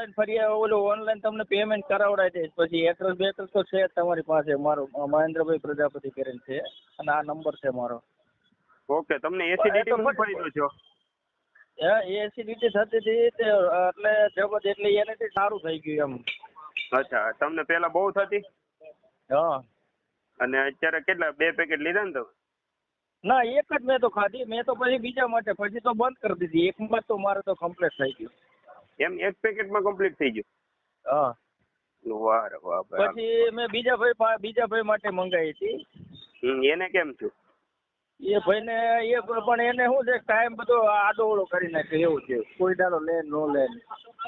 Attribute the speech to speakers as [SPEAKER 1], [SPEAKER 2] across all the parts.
[SPEAKER 1] Online ફરી ઓલું online તમને પેમેન્ટ કરાવડાવી દઈશ. પછી એડ્રેસ બેટ્રેસ તો છે તમારી પાસે. મારો મહેન્દ્રભાઈ પ્રજાપતિ કરીને છે. અને આ નંબર છે મારો.
[SPEAKER 2] ઓકે તમને એસિડિટી શું ફાયદો છો.
[SPEAKER 1] એ એસિડિટી થતી હતી એટલે જબરદસ્ત એટલે એનાથી સારું થઈ ગયું એમ.
[SPEAKER 2] અચ્છા તમને પેલા બહુ થતી?
[SPEAKER 1] હા.
[SPEAKER 2] અને અત્યારે કેટલા બે પેકેટ લીધા ને તમે?
[SPEAKER 1] ના એક જ મેં તો ખાધી. મેં તો પછી બીજા માટે પછી તો બંધ કરી દીધી. એકમાં તો મારે તો કમ્પ્લીટ થઈ ગયું.
[SPEAKER 2] એમ એક પેકેટમાં કમ્પ્લીટ થઈ ગયું.
[SPEAKER 1] હા.
[SPEAKER 2] વાહ વાહ
[SPEAKER 1] પછી મેં બીજા ભાઈ બીજા ભાઈ માટે મંગાવી હતી.
[SPEAKER 2] એને કેમ થયું?
[SPEAKER 1] એ ભાઈને એ પણ એને શું છે ટાઈમ બધો આડોવળો કરી નાખ્યો એવું છે. કોઈ દાડો લે નો લે.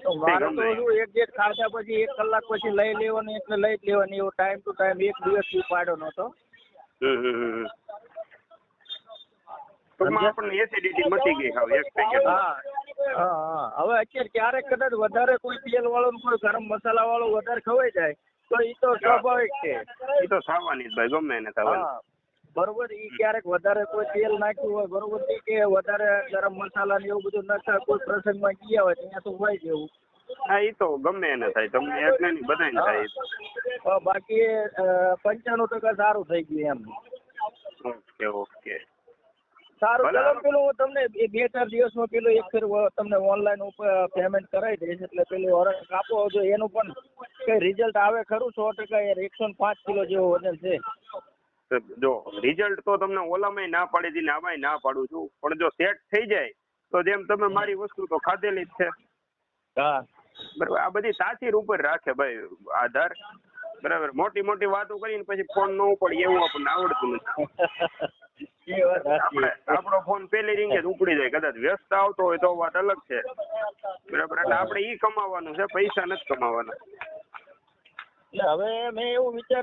[SPEAKER 1] તો મારે તો શું એક એક ખાધા પછી એક કલાક પછી લઈ લેવાની એટલે લઈ જ લેવાની. એવો ટાઈમ ટુ ટાઈમ એક દિવસથી પાડ્યો નતો.
[SPEAKER 2] આપણને એસિડિટી મટી ગઈ હાવ એક પેકેટ
[SPEAKER 1] હા. હા હવે અત્યારે ક્યારેક કદાચ વધારે કોઈ તેલ વાળો કોઈ ગરમ મસાલા વાળો વધારે ખવાઈ જાય તો એ તો સ્વાભાવિક છે.
[SPEAKER 2] એ તો થવાની જ ભાઈ ગમે એને થવાની
[SPEAKER 1] બરોબર. ઈ ક્યારેક વધારે કોઈ તેલ નાખ્યું હોય બરોબરથી કે વધારે ગરમ મસાલા ને એવું બધું નાખતા કોઈ પ્રસંગમાં ગયા હોય ત્યાં તો હોય જેવું
[SPEAKER 2] હા એ તો ગમે એને થાય તમને એક નહીં બધાને થાય
[SPEAKER 1] બાકી પંચાણું ટકા સારું થઈ ગયું એમ.
[SPEAKER 2] Okay okay.
[SPEAKER 1] સારું. ચલો પેલું હું તમને બે ચાર દિવસમાં પેલું એક ફેર તમને ઓનલાઈન ઉપર પેમેન્ટ કરાવી દઈશ એટલે પેલું ઓર્ડર કાપો જો એનું પણ કઈ રિઝલ્ટ આવે ખરું? સો ટકા એકસો પાંચ કિલો જેવો વજન છે.
[SPEAKER 2] જો રિઝલ્ટ તો તમને ઓલામાંય ના પાડી દીને ને આમાંય ના પાડું છું. પણ જો સેટ થઈ જાય તો જેમ તમે મારી વસ્તુ તો ખાધેલી જ છે.
[SPEAKER 1] હા.
[SPEAKER 2] બરાબર આ બધી તાસીર ઉપર રાખે ભાઈ આધાર. બરાબર મોટી મોટી વાતો કરીને પછી ફોન ન ઉપડે એવું આપણને આવડતું નથી. આપણો ફોન પેલી રીંગે જ ઉપડી જાય કદાચ વ્યસ્ત આવતો હોય તો વાત અલગ છે. બરાબર એટલે આપણે ઈ કમાવાનું છે પૈસા નથી કમાવાના.
[SPEAKER 1] એટલે હવે મેં એવું વિચાર